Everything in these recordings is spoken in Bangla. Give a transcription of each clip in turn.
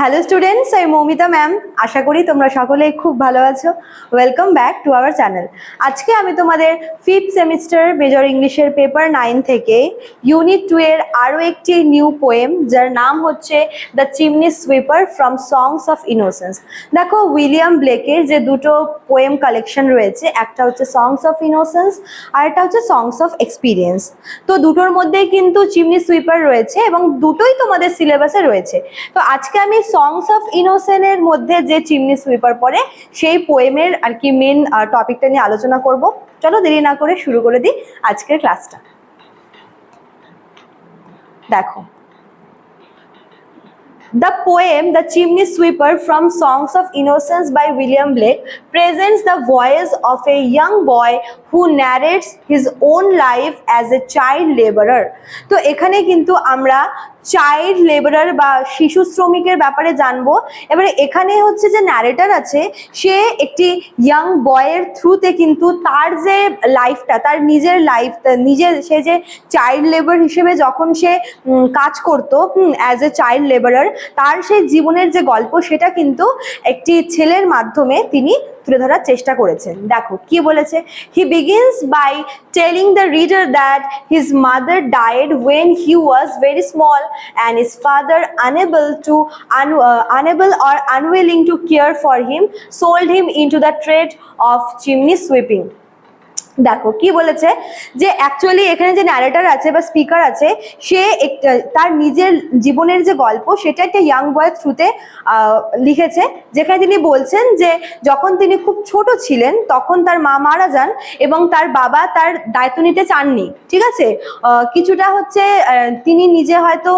হ্যালো স্টুডেন্টস আমি মৌমিতা ম্যাম আশা করি তোমরা সকলেই খুব ভালো আছো। Welcome back to our channel আজকে আমি তোমাদের ফিফথ সেমিস্টার মেজর ইংলিশের পেপার নাইন থেকে ইউনিট টু এর আরও একটি নিউ পোয়েম যার নাম হচ্ছে the chimney sweeper from songs of innocence দেখো উইলিয়াম ব্লেকের যে দুটো পোয়েম কালেকশন রয়েছে, একটা হচ্ছে সংস অফ ইনোসেন্স আর একটা হচ্ছে সংস অফ এক্সপিরিয়েন্স তো দুটোর মধ্যেই কিন্তু চিমনি সুইপার রয়েছে এবং দুটোই তোমাদের সিলেবাসে রয়েছে। তো আজকে আমি সংস অফ ইনোসেনের মধ্যে যে চিমনি সুইপার পড়ে সেই পোয়েমের আর কি মেন টপিকটা নিয়ে আলোচনা করব চলো দেরি না করে শুরু করে দিই আজকের ক্লাসটা দেখো The poem The Chimney Sweeper from Songs of Innocence by William Blake presents the voice of a young boy who narrates his own life as a child laborer. তো এখানে কিন্তু আমরা চাইল্ড লেবারার বা শিশু শ্রমিকের ব্যাপারে জানব। এবারে এখানে হচ্ছে যে ন্যারেটার আছে, সে একটি ইয়াং বয়ের থ্রুতে কিন্তু তার যে লাইফটা তার নিজের লাইফ নিজের সে যে চাইল্ড লেবার হিসেবে যখন সে কাজ করতো অ্যাজ এ চাইল্ড লেবারার তার সেই জীবনের যে গল্প, সেটা কিন্তু একটি ছেলের মাধ্যমে তিনি তুলে ধরার চেষ্টা করেছেন। দেখো, কি বলেছে? He begins by telling the reader that his mother died when he was very small and his father unable to unable or unwilling to care for him sold him into the trade of chimney sweeping দেখো কি বলেছে? যে অ্যাকচুয়ালি এখানে যে ন্যারেটার আছে বা স্পিকার আছে সে তার নিজের জীবনের যে গল্প সেটা একটা ইয়াং বয়ের থ্রুতে লিখেছে যেখানে তিনি বলছেন যে যখন তিনি খুব ছোট ছিলেন তখন তার মা মারা যান এবং তার বাবা তার দায়িত্ব নিতে চাননি ঠিক আছে? কিছুটা হচ্ছে তিনি নিজে হয়তো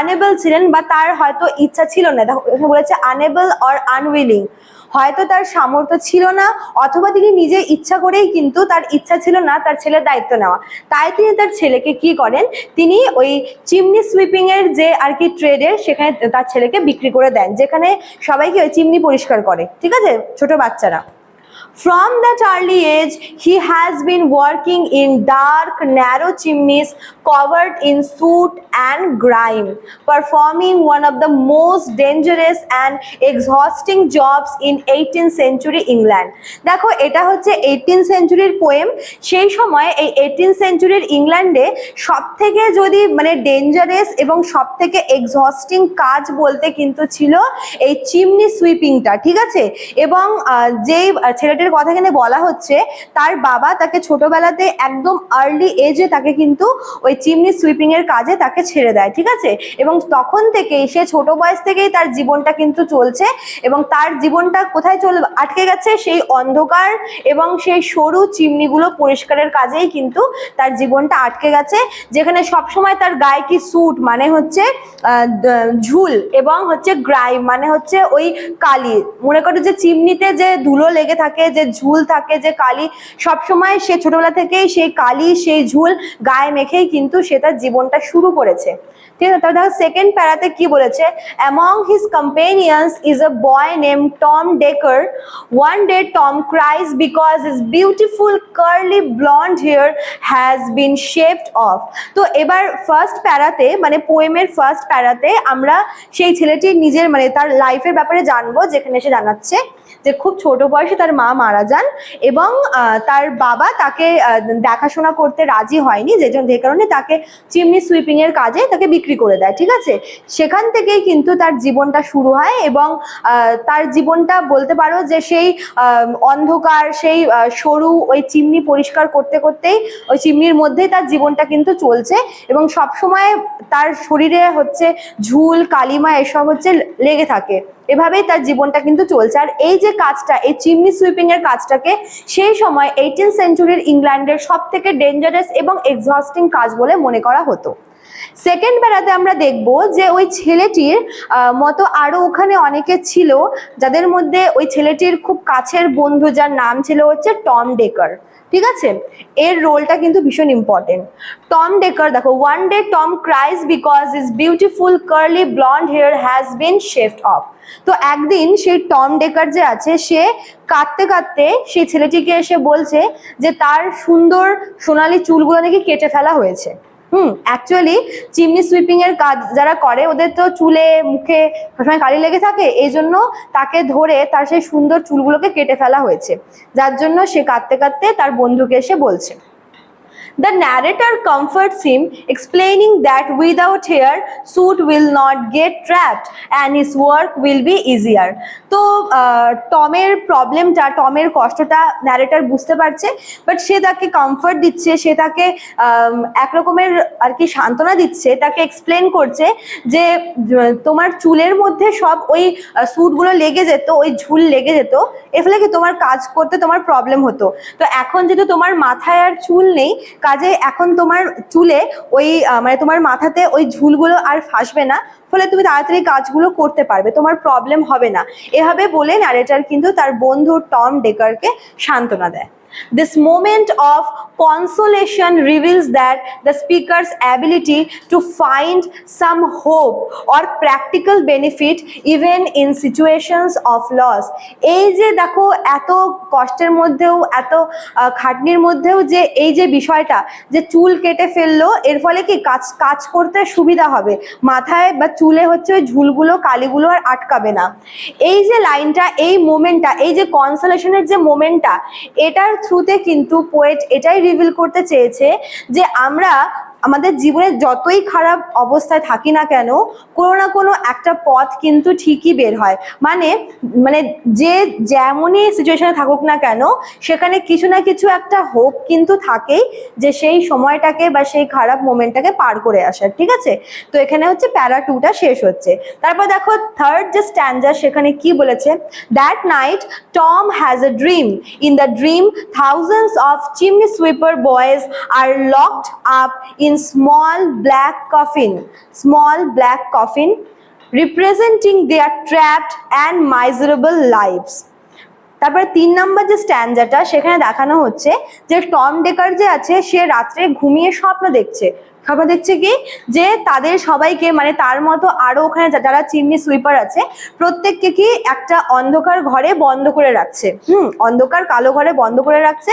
আনেবল ছিলেন বা তার হয়তো ইচ্ছা ছিল না। দেখো, বলেছে আনেবল অর আনউইলিং হয়তো তার সামর্থ্য ছিল না, অথবা তিনি নিজে ইচ্ছা করেই কিন্তু তার ইচ্ছা ছিল না তার ছেলের দায়িত্ব নেওয়া। তাই তিনি তার ছেলেকে কি করেন? তিনি ওই চিমনি সুইপিং এর যে আর কি ট্রেডের সেখানে তার ছেলেকে বিক্রি করে দেন, যেখানে সবাইকে ওই চিমনি পরিষ্কার করে, ঠিক আছে? ছোট বাচ্চারা। From that early age, he has been working in dark, narrow chimneys covered in soot and grime, performing one of the most dangerous and exhausting jobs in 18th century England. দেখো এটা হচ্ছে এইটিন সেঞ্চুরির পোয়েম সেই সময় এই এইটিন সেঞ্চুরির ইংল্যান্ডে সব থেকে যদি মানে ডেঞ্জারাস এবং সব থেকে এক্সহস্টিং কাজ বলতে কিন্তু ছিল এই চিমনি সুইপিংটা ঠিক আছে এবং যেই আহ, ছেলেটির কথা এখানে বলা হচ্ছে, তার বাবা তাকে ছোটবেলাতে একদম আর্লি এজে তাকে কিন্তু ওই চিমনি সুইপিং এর কাজে তাকে ছেড়ে দেয়, ঠিক আছে? এবং তখন থেকেই সে ছোট বয়স থেকেই তার জীবনটা কিন্তু চলছে এবং তার জীবনটা কোথায় চলে, আটকে গেছে সেই অন্ধকার এবং সেই সরু চিমনিগুলো পরিষ্কারের কাজেই কিন্তু তার জীবনটা আটকে গেছে, যেখানে সবসময় তার গায়ে কি স্যুট মানে হচ্ছে ঝুল এবং হচ্ছে গ্রাইম মানে হচ্ছে ওই কালি। মনে করো যে চিমনিতে যে ধুলো লেগে থাকে যে ঝুল থাকে, যে কালি, সবসময় সে ছোটবেলা থেকেই সেই কালি, সেই ঝুল গায়ে মেখেই কিন্তু সে তার জীবনটা শুরু করেছে। ঠিক আছে? দেখো সেকেন্ড প্যারাতে কি বলেছে? Among his companions is a boy name Tom Dacre one day Tom cries because is beautiful curly blond hair has been shaved off তো এবার ফার্স্ট প্যারাতে মানে পোয়েমের ফার্স্ট প্যারাতে আমরা সেই ছেলেটির নিজের মানে তার লাইফের ব্যাপারে জানব, যেখানে সে জানাচ্ছে যে খুব ছোট বয়সে তার মা মারা যান এবং তার বাবা তাকে দেখাশোনা করতে রাজি হয়নি যে যে কারণে তাকে চিমনি সুইপিং এর কাজে তাকে বিক্রি করে দেয়, ঠিক আছে? সেখান থেকেই কিন্তু তার জীবনটা শুরু হয় এবং তার জীবনটা বলতে পারো যে সেই অন্ধকার, সেই সরু ওই চিমনি পরিষ্কার করতে করতেই ওই চিমনির মধ্যেই তার জীবনটা কিন্তু চলছে এবং সব সময় তার শরীরে হচ্ছে ঝুল, কালিমা এসব হচ্ছে লেগে থাকে। এভাবেই তার জীবনটা কিন্তু চলছে। আর এই যে কাজটা, এই চিমনি সুইপিং এর কাজটাকে সেই সময় এইটিন সেঞ্চুরির ইংল্যান্ডের সব থেকে ডেঞ্জারাস এবং এক্সহস্টিং কাজ বলে মনে করা হতো। সেকেন্ড বেড়াতে আমরা দেখব যে ওই ছেলেটির মতো আরও ওখানে অনেকে ছিল, যাদের মধ্যে ওই ছেলেটির খুব কাছের বন্ধু যার নাম ছিল হচ্ছে টম ডেকার। ঠিক আছে? এর রোলটা কিন্তু ভীষণ ইম্পর্টেন্ট টম ডেকার দেখো one day Tom cries because is beautiful curly blond hair has been shaved off তো একদিন সেই টম ডেকার যে আছে, সে কাঁদতে কাঁদতে সেই ছেলেটিকে এসে বলছে যে, তার সুন্দর সোনালি চুলগুলো নাকি কেটে ফেলা হয়েছে। হুম অ্যাকচুয়ালি চিমনি সুইপিং এর কাজ যারা করে, ওদের তো চুলে, মুখে সবসময় কালি লেগে থাকে, এই জন্য তাকে ধরে তার সেই সুন্দর চুলগুলোকে কেটে ফেলা হয়েছে। যার জন্য সে কাঁদতে কাঁদতে তার বন্ধুকে এসে বলছে। The narrator comforts him, explaining that without hair, suit will not get trapped and his work will be easier. তো টমের প্রবলেমটা টমের কষ্টটা ন্যারেটার বুঝতে পারছে বাট সে তাকে কমফর্ট দিচ্ছে সে তাকে আম, এক রকমের আর কি সান্ত্বনা দিচ্ছে তাকে এক্সপ্লেন করছে যে তোমার চুলের মধ্যে সব ওই স্যুটগুলো লেগে যেত ওই ঝুল লেগে যেত এর ফলে কি তোমার কাজ করতে তোমার প্রবলেম হতো তো এখন যেহেতু তোমার মাথায় আর চুল নেই কাজে এখন তোমার চুলে ওই মানে তোমার মাথাতে ওই ঝুলগুলো আর ফাসবে না। ফলে তুমি তাড়াতাড়ি কাজগুলো করতে পারবে, তোমার প্রবলেম হবে না। এভাবে বলে ন্যারেটার কিন্তু তার বন্ধু টম ডেকারকে সান্ত্বনা দেয়। This moment of consolation reveals that the speaker's ability to find some hope or practical benefit even in situations of loss. এই যে দেখো, এত কষ্টের মধ্যেও, এত খাটনির মধ্যেও যে এই যে বিষয়টা, যে চুল কেটে ফেলল, এর ফলে কি কাজ কাজ করতে সুবিধা হবে? মাথায় বা চুলে হচ্ছে ওই ঝুলগুলো, কালিগুলো আর আটকাবে না। এই যে লাইনটা, এই মোমেন্টটা, এই যে কনসলেশনের যে মোমেন্টটা, এটার থ্রুতে কিন্তু পোয়েট এটাই রিভিল করতে চেয়েছে যে আমরা আমাদের জীবনে যতই খারাপ অবস্থায় থাকি না কেন, কোনো না কোনো একটা পথ কিন্তু ঠিকই বের হয়। মানে মানে যে যেমনই সিচুয়েশনে থাকুক না কেন, সেখানে কিছু না কিছু একটা হোপ কিন্তু থাকেই যে সেই সময়টাকে বা সেই খারাপ মোমেন্টটাকে পার করে আসার, ঠিক আছে? তো এখানে হচ্ছে প্যারা টুটা শেষ হচ্ছে। তারপর দেখো থার্ড যে স্ট্যান্ডার সেখানে কি বলেছে? That night Tom has a dream in the dream thousands of chimney sweeper boys are locked up in small black coffin, small black coffin, representing their trapped and miserable lives. তারপরে তিন নম্বর যে স্ট্যান্ডাটা সেখানে দেখানো হচ্ছে যে টম ডেকার যে আছে সে রাত্রে ঘুমিয়ে স্বপ্ন দেখছে স্বপ্ন দেখছে কি? যে তাদের সবাইকে মানে তার মতো আরও ওখানে যারা চিমনি সুইপার আছে, প্রত্যেককে কি একটা অন্ধকার ঘরে বন্ধ করে রাখছে। হুম, অন্ধকার কালো ঘরে বন্ধ করে রাখছে।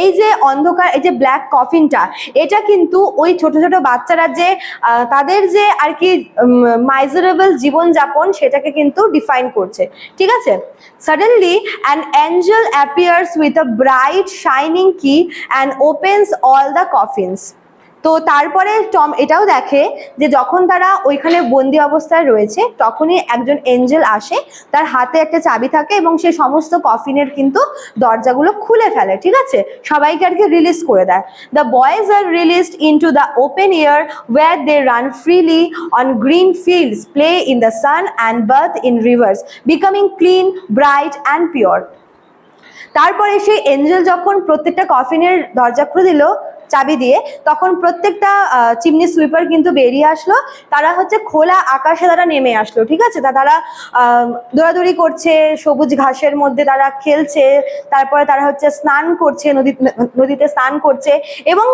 এই যে অন্ধকার, এই যে ব্ল্যাক কফিনটা এটা কিন্তু ওই ছোট ছোট বাচ্চারা যে তাদের যে আর কি মাইজারেবল জীবনযাপন, সেটাকে কিন্তু ডিফাইন করছে। ঠিক আছে? Suddenly an angel appears with a bright shining key and opens all the coffins. তো তারপরে টম এটাও দেখে যে যখন তারা ওইখানে বন্দি অবস্থায় রয়েছে, তখনই একজন এঞ্জেল আসে, তার হাতে একটা চাবি থাকে এবং সে সমস্ত কফিনের কিন্তু দরজাগুলো খুলে ফেলে, ঠিক আছে? সবাইকে আর কি রিলিজ করে দেয়। The boys are released into the open air where they run freely on green fields play in the sun and bathe in rivers becoming clean bright and pure তারপরে সেই এঞ্জেল যখন প্রত্যেকটা কফিনের দরজা খুলে দিল চাবি দিয়ে তখন প্রত্যেকটা চিমনি সুইপার কিন্তু বেরিয়ে আসলো। তারা হচ্ছে খোলা আকাশে তারা নেমে আসলো, ঠিক আছে? তা তারা দৌড়াদৌড়ি করছে, সবুজ ঘাসের মধ্যে তারা খেলছে, তারপরে তারা হচ্ছে স্নান করছে, নদী, নদীতে স্নান করছে এবং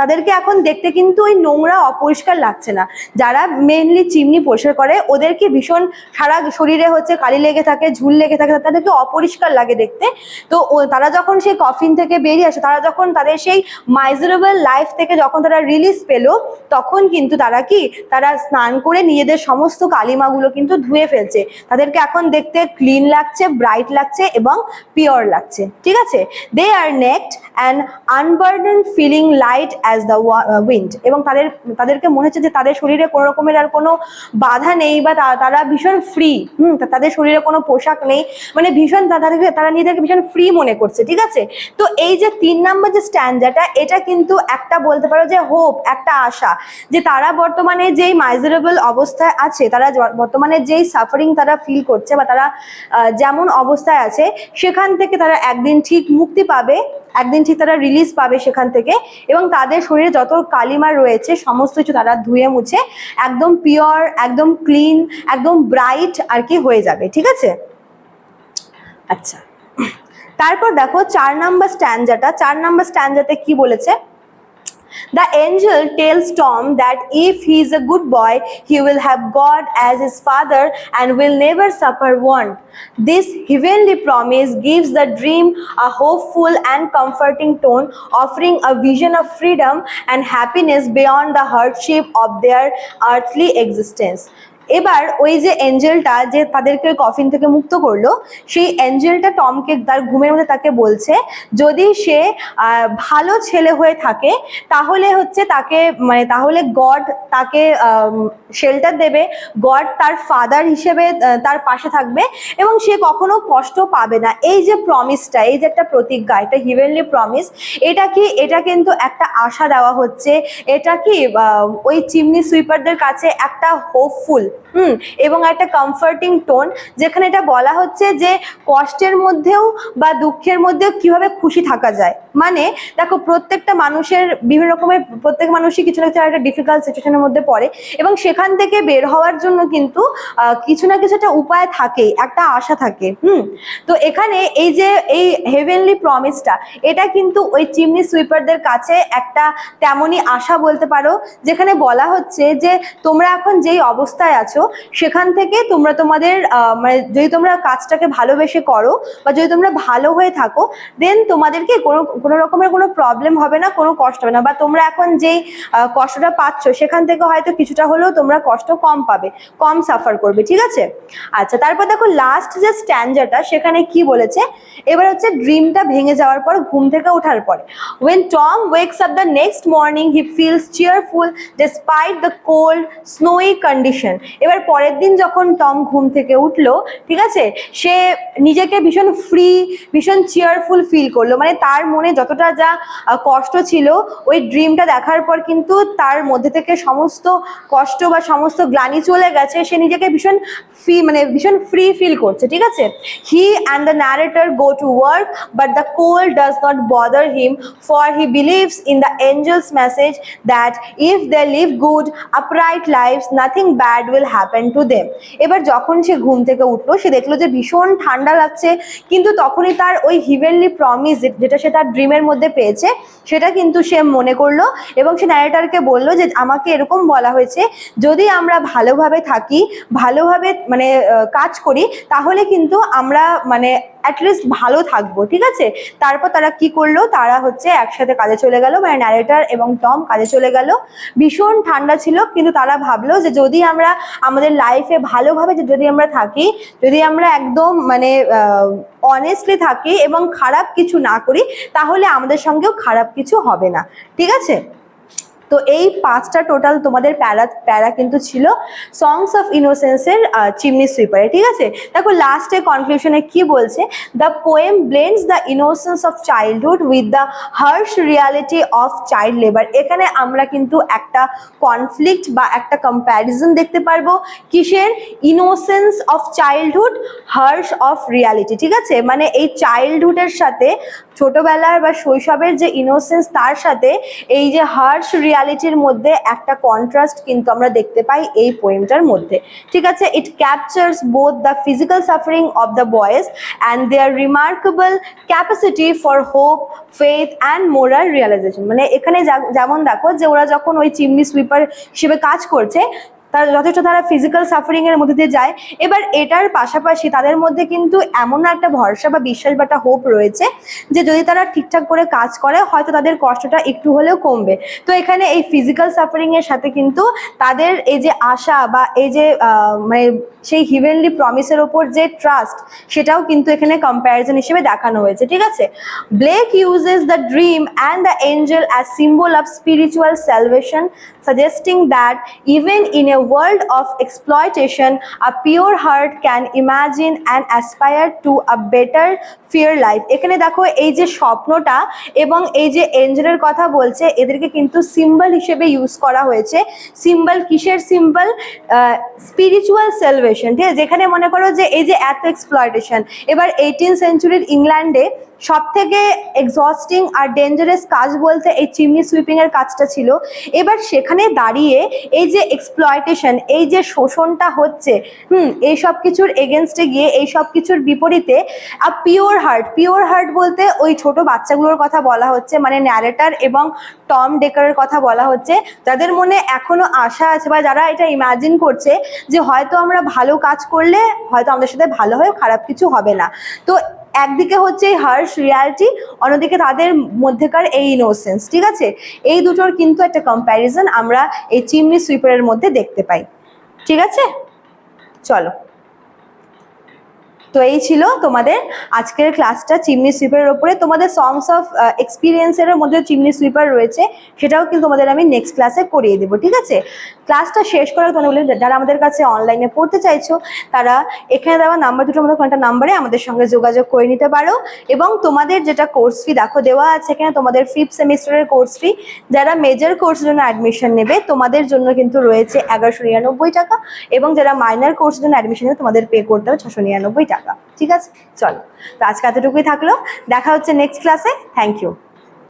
তাদেরকে এখন দেখতে কিন্তু ওই নোংরা, অপরিষ্কার লাগছে না। যারা মেনলি চিমনি পরিষ্কার করে, ওদেরকে ভীষণ সারা শরীরে হচ্ছে কালি লেগে থাকে, ঝুল লেগে থাকে, তাদেরকে অপরিষ্কার লাগে দেখতে। তো তারা যখন সেই কফিন থেকে বেরিয়ে আসে, তারা যখন তাদের সেই মাইজারেবল লাইফ থেকে যখন তারা রিলিজ পেল, তখন কিন্তু তারা কি? তারা স্নান করে নিজেদের সমস্ত কালিমাগুলো কিন্তু ধুয়ে ফেলছে। তাদেরকে এখন দেখতে ক্লিন লাগছে ব্রাইট লাগছে এবং পিওর লাগছে। ঠিক আছে? They are naked and unburdened feeling light as the wind এবং তাদের, তাদেরকে মনে হচ্ছে যে তাদের শরীরে কোনো রকমের আর কোনো বাধা নেই বা তারা ভীষণ ফ্রি হুম তাদের শরীরে কোনো পোশাক নেই। মানে ভীষণ তাদেরকে, তারা নিজেদেরকে ভীষণ ফ্রি মনে করছে, ঠিক আছে? তো এই যে তিন নম্বর যে স্ট্যান্ডাটা এটা কিন্তু একটা বলতে পারো যে হোপ একটা আশা, যে তারা বর্তমানে যেই মাইজারেবল অবস্থায় আছে, তারা বর্তমানে যেই সাফারিং তারা ফিল করছে বা তারা যেমন অবস্থায় আছে, সেখান থেকে তারা একদিন ঠিক মুক্তি পাবে। একদিন ঠিক তারা রিলিজ পাবে সেখান থেকে এবং তাদের শরীরে যত কালিমা রয়েছে, সমস্ত কিছু তারা ধুয়ে মুছে একদম পিওর একদম ক্লিন একদম ব্রাইট আর কি হয়ে যাবে, ঠিক আছে? আচ্ছা। তারপর দেখো, চার নাম্বার স্ট্যান্ডাটা চার নাম্বার স্ট্যান্ডাতে কি বলেছে? The angel tells Tom that if he is a good boy, he will have God as his father and will never suffer want. This heavenly promise gives the dream a hopeful and comforting tone, offering a vision of freedom and happiness beyond the hardship of their earthly existence. এবার ওই যে এঞ্জেলটা যে তাদেরকে কফিন থেকে মুক্ত করল, সেই এঞ্জেলটা টমকে তার ঘুমের মধ্যে তাকে বলছে, যদি সে ভালো ছেলে হয়ে থাকে, তাহলে হচ্ছে তাকে মানে তাহলে গড তাকে শেল্টার দেবে, গড তার ফাদার হিসেবে তার পাশে থাকবে এবং সে কখনো কষ্ট পাবে না। এই যে প্রমিসটা এই যে একটা প্রতিজ্ঞা এটা হিভেনলি প্রমিস এটা কি, এটা কিন্তু একটা আশা দেওয়া হচ্ছে, এটা কি ওই চিমনি সুইপারদের কাছে একটা হোপফুল হুম, এবং একটা কমফর্টিং টোন যেখানে এটা বলা হচ্ছে যে কষ্টের মধ্যেও বা দুঃখের মধ্যেও কীভাবে খুশি থাকা যায়। মানে দেখো, প্রত্যেকটা মানুষের বিভিন্ন রকমের, প্রত্যেক মানুষই কিছু না কিছু একটা ডিফিকাল্ট সিচুয়েশনের মধ্যে পড়ে, এবং সেখান থেকে বের হওয়ার জন্য কিন্তু কিছু না কিছু একটা উপায় থাকে একটা আশা থাকে, হুম। তো এখানে এই যে, এই হেভেনলি প্রমিসটা এটা কিন্তু ওই চিমনি সুইপারদের কাছে একটা তেমনই আশা বলতে পারো, যেখানে বলা হচ্ছে যে তোমরা এখন যেই অবস্থায় আছো, সেখান থেকে তোমরা তোমাদের মানে যদি তোমরা কাজটাকে ভালোবেসে করো বা যদি তোমরা ভালো হয়ে থাকো দেন তোমাদেরকে কোনো কোনো রকমের কোনো প্রবলেম হবে না, কোনো কষ্ট হবে না। বা তোমরা এখন যেই কষ্টটা পাচ্ছ, সেখান থেকে হয়তো কিছুটা হলেও তোমরা কষ্ট কম পাবে, কম সাফার করবে, ঠিক আছে? আচ্ছা তারপর দেখো লাস্ট যে স্ট্যান্ডারটা সেখানে কি বলেছে? এবার হচ্ছে ড্রিমটা ভেঙে যাওয়ার পর, ঘুম থেকে ওঠার পরে। When Tom wakes up the next morning he feels cheerful despite the cold snowy condition. এবার পরের দিন যখন টম ঘুম থেকে উঠল, ঠিক আছে, সে নিজেকে ভীষণ ফ্রি ভীষণ চেয়ারফুল ফিল করল। মানে তার মনে যতটা যা কষ্ট ছিল, ওই ড্রিমটা দেখার পর কিন্তু তার মধ্যে থেকে সমস্ত কষ্ট বা সমস্ত গ্লানি চলে গেছে। সে নিজেকে ভীষণ ফ্রি মানে ভীষণ ফ্রি ফিল করছে, ঠিক আছে? He and the narrator go to work but the coal does not bother him for he believes in the angel's message that if they live good upright lives nothing bad will happen to them এবার যখন সে ঘুম থেকে উঠল, সে দেখল যে ভীষণ ঠান্ডা লাগছে, কিন্তু তখনই তার ওই হিভেনলি প্রমিস যেটা সে তার ড্রিমের মধ্যে পেয়েছে, সেটা কিন্তু সে মনে করল এবং সে ন্যারেটারকে বলল যে আমাকে এরকম বলা হয়েছে, যদি আমরা ভালোভাবে থাকি, ভালোভাবে মানে কাজ করি, তাহলে কিন্তু আমরা মানে অ্যাটলিস্ট ভালো থাকব, ঠিক আছে? তারপর তারা কি করল? তারা হচ্ছে একসাথে কাজে চলে গেল মানে ন্যারেটার এবং টম কাজে চলে গেল। ভীষণ ঠান্ডা ছিল, কিন্তু তারা ভাবলো যে যদি আমরা আমাদের লাইফে ভালোভাবে যদি আমরা থাকি, যদি আমরা একদম মানে অনেস্টলি থাকি এবং খারাপ কিছু না করি, তাহলে আমাদের সঙ্গেও খারাপ কিছু হবে না, ঠিক আছে? তো এই পাঁচটা টোটাল তোমাদের প্যারা প্যারা কিন্তু ছিল সংস অফ ইনোসেন্সের চিমনি সুইপারে ঠিক আছে? দেখো লাস্টে কনক্লুশনে কি বলছে? The poem blends the innocence of childhood with the harsh reality of child labour এখানে আমরা কিন্তু একটা কনফ্লিক্ট বা একটা কম্প্যারিজন দেখতে পারব। কিসের? Innocence of childhood harsh of reality ঠিক আছে? মানে এই চাইল্ডহুডের সাথে ছোটবেলার বা শৈশবের যে ইনোসেন্স তার সাথে এই যে হার্শ রিয়ালিটির মধ্যে একটা কন্ট্রাস্ট কিন্তু আমরা দেখতে পাই এই পোয়েমটার মধ্যে। ঠিক আছে? It captures both the physical suffering of the boys and their remarkable capacity for hope faith and moral realisation মানে এখানে যেমন দেখো যে ওরা যখন ওই চিমনি সুইপার হিসেবে কাজ করছে তারা যথেষ্ট তারা ফিজিক্যাল সাফারিং এর মধ্যে দিয়ে যায়। এবার এটার পাশাপাশি তাদের মধ্যে কিন্তু এমন একটা ভরসা বা বিশ্বাস বা একটা হোপ রয়েছে যে যদি তারা ঠিকঠাক করে কাজ করে, হয়তো তাদের কষ্টটা একটু হলেও কমবে। তো এখানে এই ফিজিক্যাল সাফারিং এর সাথে কিন্তু তাদের এই যে আশা বা এই যে মানে সেই হিভেনলি প্রমিসের ওপর যে ট্রাস্ট সেটাও কিন্তু এখানে কম্প্যারিজন হিসেবে দেখানো হয়েছে, ঠিক আছে? Blake uses the dream and the angel as symbol of spiritual salvation suggesting that even in in world of exploitation, a pure heart can imagine and aspire to a better fair life. এখানে দেখো, এই যে স্বপ্নটা এবং এই যে এঞ্জেলের কথা বলছে, এদেরকে কিন্তু সিম্বল হিসেবে ইউজ করা হয়েছে। সিম্বল কিসের সিম্বল স্পিরিচুয়াল সেলভেশন ঠিক আছে? যেখানে মনে করো যে এই যে এত এক্সপ্লয়টেশন এবার এইটিন সেঞ্চুরির ইংল্যান্ডে সব থেকে এক্সস্টিং আর ডেঞ্জারাস কাজ বলতে এই চিমনি সুইপিং এর কাজটা ছিল। এবার সেখানে দাঁড়িয়ে এই যে এক্সপ্লয়টেশন এই যে শোষণটা হচ্ছে, হুম, এই সব কিছুর এগেনস্টে গিয়ে, এই সব কিছুর বিপরীতে আর পিওর হার্ট পিওর হার্ট বলতে ওই ছোট বাচ্চাগুলোর কথা বলা হচ্ছে মানে ন্যারেটার এবং টম ডেকারের কথা বলা হচ্ছে। যাদের মনে এখনও আশা আছে বা যারা এটা ইমাজিন করছে যে হয়তো আমরা ভালো কাজ করলে, হয়তো আমাদের সাথে ভালো হয়, খারাপ কিছু হবে না। তো একদিকে হচ্ছে এই হার্শ রিয়ালিটি অন্যদিকে তাদের মধ্যেকার এই ইনোসেন্স ঠিক আছে? এই দুটোর কিন্তু একটা কম্প্যারিজন আমরা এই চিমনি সুইপারের মধ্যে দেখতে পাই, ঠিক আছে? চলো। তো এই ছিল তোমাদের আজকের ক্লাসটা চিমনি সুইপারের ওপরে। তোমাদের সংস অফ এক্সপিরিয়েন্সের মধ্যে চিমনি সুইপার রয়েছে, সেটাও কিন্তু তোমাদের আমি নেক্সট ক্লাসে করিয়ে দেবো, ঠিক আছে? ক্লাসটা শেষ করার তোমাদের বলি যারা আমাদের কাছে অনলাইনে পড়তে চাইছো, তারা এখানে দেওয়া নাম্বার দুটোর মধ্যে কোনটা নাম্বারে আমাদের সঙ্গে যোগাযোগ করে নিতে পারো। এবং তোমাদের যেটা কোর্স ফি দেখো দেওয়া আছে এখানে তোমাদের ফিফথ সেমিস্টারের কোর্স ফি যারা মেজর কোর্সের জন্য অ্যাডমিশন নেবে, তোমাদের জন্য কিন্তু রয়েছে এগারোশো নিরানব্বই টাকা। এবং যারা মাইনার কোর্সের জন্য অ্যাডমিশন নেবে, তোমাদের পে করতে হবে ছশো নিরানব্বই টাকা। ঠিক আছে? চলো। তো আজকে এতটুকুই থাকল। দেখা হচ্ছে নেক্সট ক্লাসে থ্যাংক ইউ